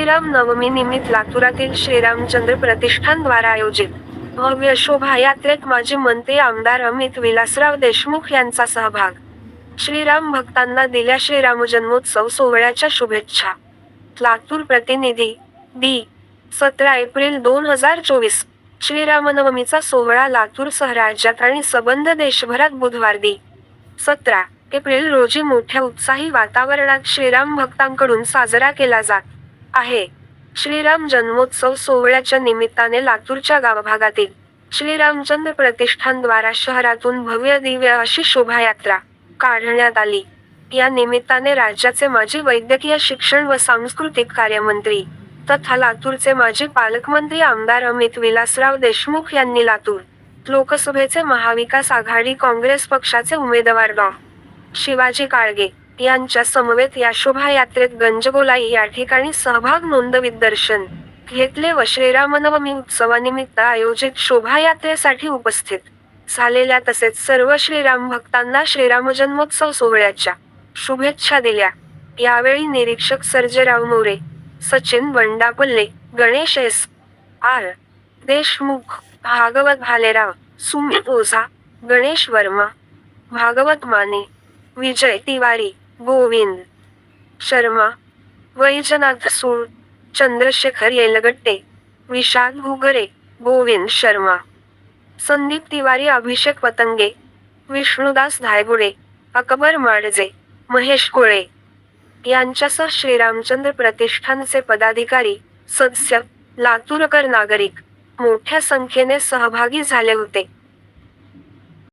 श्रीराम नवमी निमित्त लातूरातील श्रीरामचंद्र प्रतिष्ठान द्वारा आयोजित भव्य शोभायात्रेत माजी मंत्री आमदार अमित विलासराव देशमुख यांचा सहभाग. श्रीराम भक्तांना दिल्या श्रीराम जन्मोत्सव सोहळ्याच्या शुभेच्छा. लातूर प्रतिनिधी दी सतरा एप्रिल दोन हजार चोवीस. श्रीरामनवमीचा सोहळा लातूर सहराज्यात आणि सबंध देशभरात बुधवार दी. सतरा एप्रिल रोजी मोठ्या उत्साही वातावरणात श्रीराम भक्तांकडून साजरा केला जात. आहे. श्रीराम जन्मोत्सव सोहळ्याच्या निमित्ताने लातूरच्या गावभागातील श्रीरामचंद्र प्रतिष्ठानद्वारा शहरातून भव्य दिव्य अशी शोभायात्रा काढण्यात आली. या निमित्ताने राज्याचे माजी वैद्यकीय शिक्षण व सांस्कृतिक कार्यमंत्री तथा लातूरचे माजी पालकमंत्री आमदार अमित विलासराव देशमुख यांनी लातूर लोकसभेचे महाविकास आघाडी काँग्रेस पक्षाचे उमेदवार डॉ. शिवाजी काळगे यांच्या समवेत या शोभायात्रेत गंजगोलाई या ठिकाणी सहभाग नोंदवित दर्शन घेतले व श्रीरामनवमी उत्सवानिमित्त आयोजित शोभायात्रेसाठी उपस्थित झालेल्या तसेच सर्व श्रीराम भक्तांना श्रीराम जन्मोत्सव सोहळ्याच्या शुभेच्छा दिल्या. यावेळी निरीक्षक सर्जेराव मोरे सचिन बंडापल्ले गणेश एस. आर. देशमुख भागवत भालेराव सुमित ओझा गणेश वर्मा भागवत माने विजय तिवारी गोविंद शर्मा वैजनाथ सूळ चंद्रशेखर येलगट्टे विशाल घुगरे गोविंद शर्मा संदीप तिवारी अभिषेक पतंगे विष्णुदास धायगुडे अकबर माडजे महेश कोळे यांच्यासह श्रीरामचंद्र प्रतिष्ठानचे पदाधिकारी सदस्य लातूरकर नागरिक मोठ्या संख्येने सहभागी झाले होते.